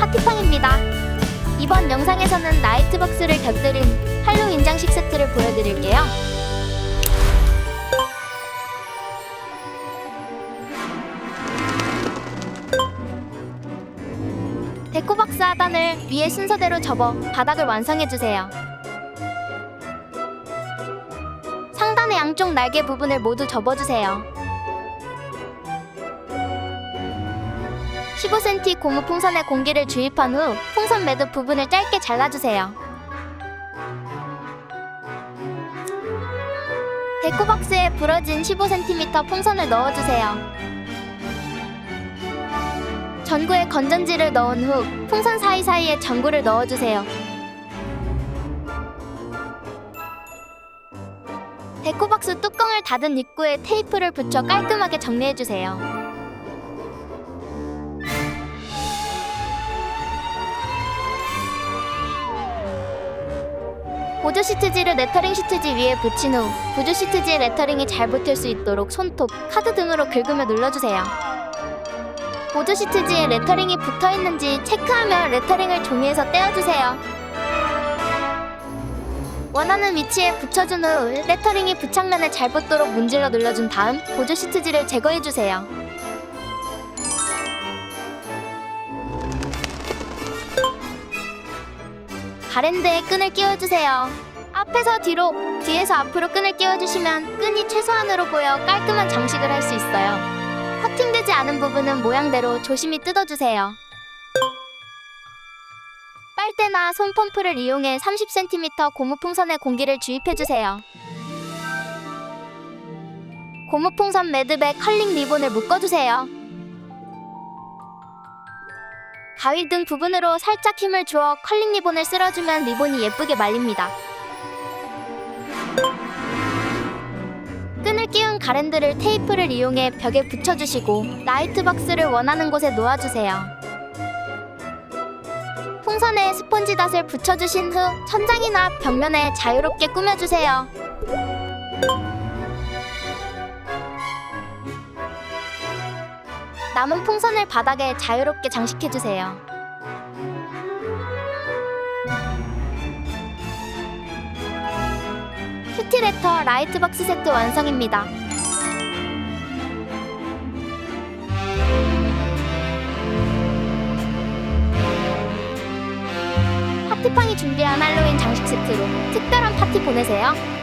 파티팡입니다. 이번 영상에서는 나이트박스를 곁들인 할로윈 장식 세트를 보여드릴게요. 데코박스 하단을 위에 순서대로 접어 바닥을 완성해주세요. 상단의 양쪽 날개 부분을 모두 접어주세요. 15cm 고무 풍선에 공기를 주입한 후 풍선 매듭 부분을 짧게 잘라주세요. 데코 박스에 부러진 15cm 풍선을 넣어주세요. 전구에 건전지를 넣은 후 풍선 사이사이에 전구를 넣어주세요. 데코박스 뚜껑을 닫은 입구에 테이프를 붙여 깔끔하게 정리해주세요. 보조 시트지를 레터링 시트지 위에 붙인 후 보조 시트지에 레터링이 잘 붙을 수 있도록 손톱, 카드 등으로 긁으며 눌러주세요. 보조 시트지에 레터링이 붙어 있는지 체크하며 레터링을 종이에서 떼어주세요. 원하는 위치에 붙여준 후 레터링이 부착면에 잘 붙도록 문질러 눌러준 다음 보조 시트지를 제거해주세요. 가랜드에 끈을 끼워주세요. 앞에서 뒤로, 뒤에서 앞으로 끈을 끼워주시면 끈이 최소한으로 보여 깔끔한 장식을 할 수 있어요. 커팅되지 않은 부분은 모양대로 조심히 뜯어주세요. 빨대나 손 펌프를 이용해 30cm 고무 풍선에 공기를 주입해주세요. 고무 풍선 매듭에 컬링 리본을 묶어주세요. 가위 등 부분으로 살짝 힘을 주어 컬링 리본을 쓸어주면 리본이 예쁘게 말립니다. 끈을 끼운 가랜드를 테이프를 이용해 벽에 붙여주시고 라이트박스를 원하는 곳에 놓아주세요. 풍선에 스펀지 닷을 붙여주신 후 천장이나 벽면에 자유롭게 꾸며주세요. 남은 풍선을 바닥에 자유롭게 장식해주세요. 큐티레터 라이트박스 세트 완성입니다. 파티팡이 준비한 할로윈 장식 세트로 특별한 파티 보내세요.